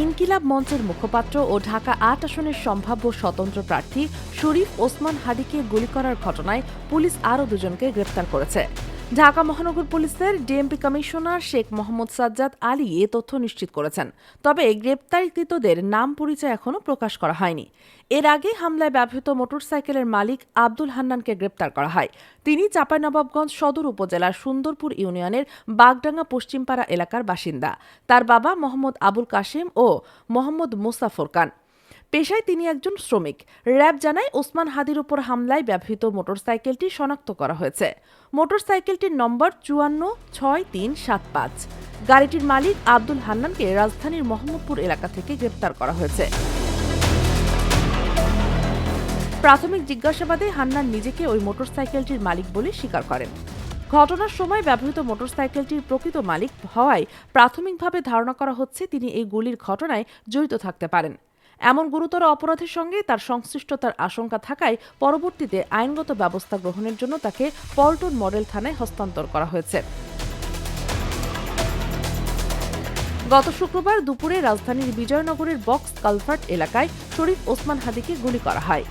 ইনকিলাব মঞ্চের মুখপাত্র ও ঢাকা আট আসনের সম্ভাব্য স্বতন্ত্র প্রার্থী শরীফ ওসমান হাদিকে গুলি করার ঘটনায় পুলিশ আরও দুজনকে গ্রেপ্তার করেছে। ঢাকা মহানগর পুলিশের ডিএমপি কমিশনার শেখ মোহাম্মদ সাজ্জাদ আলী এ তথ্য নিশ্চিত করেছেন। তবে গ্রেপ্তারকৃতদের নাম পরিচয় এখনও প্রকাশ করা হয়নি। এর আগে হামলায় ব্যবহৃত মোটরসাইকেলের মালিক আব্দুল হান্নানকে গ্রেপ্তার করা হয়। তিনি চাঁপাইনবাবগঞ্জ সদর উপজেলার সুন্দরপুর ইউনিয়নের বাগডাঙ্গা পশ্চিমপাড়া এলাকার বাসিন্দা। তার বাবা মোহাম্মদ আবুল কাশেম ও মোহাম্মদ মুসাফর খান। পেশায় তিনি একজন শ্রমিক। র্যাব জানায়, ওসমান হাদির উপর হামলায় ব্যবহৃত মোটরসাইকেলটি শনাক্ত করা হয়েছে। মোটরসাইকেলটির নম্বর চুয়ান্ন ছয় তিন সাত পাঁচ। গাড়িটির মালিক আব্দুল হান্নানকে রাজধানীর মোহাম্মদপুর এলাকা থেকে গ্রেপ্তার করা হয়েছে। প্রাথমিক জিজ্ঞাসাবাদে হান্নান নিজেকে ওই মোটরসাইকেলটির মালিক বলে স্বীকার করেন। ঘটনার সময় ব্যবহৃত মোটরসাইকেলটির প্রকৃত মালিক হওয়ায় প্রাথমিকভাবে ধারণা করা হচ্ছে তিনি এই গুলির ঘটনায় জড়িত থাকতে পারেন। এমন গুরুতর অপরাধের সঙ্গে তার সংশ্লিষ্টতার আশঙ্কা থাকায় পরবর্তীতে আইনগত ব্যবস্থা গ্রহণের জন্য তাকে পল্টন মডেল থানায় হস্তান্তর করা হয়েছে। গত শুক্রবার দুপুরে রাজধানীর বিজয়নগরের বক্স কালভার্ট এলাকায় শরীফ ওসমান হাদিকে গুলি করা হয়।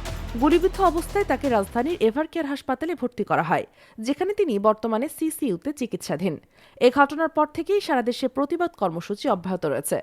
গুলিবিদ্ধ অবস্থায় তাকে রাজধানীর এভারকেয়ার হাসপাতালে ভর্তি করা হয়, যেখানে তিনি বর্তমানে সিসিইউতে চিকিৎসাধীন। এ ঘটনার পর থেকেই সারা দেশে প্রতিবাদ কর্মসূচি অব্যাহত রয়েছে।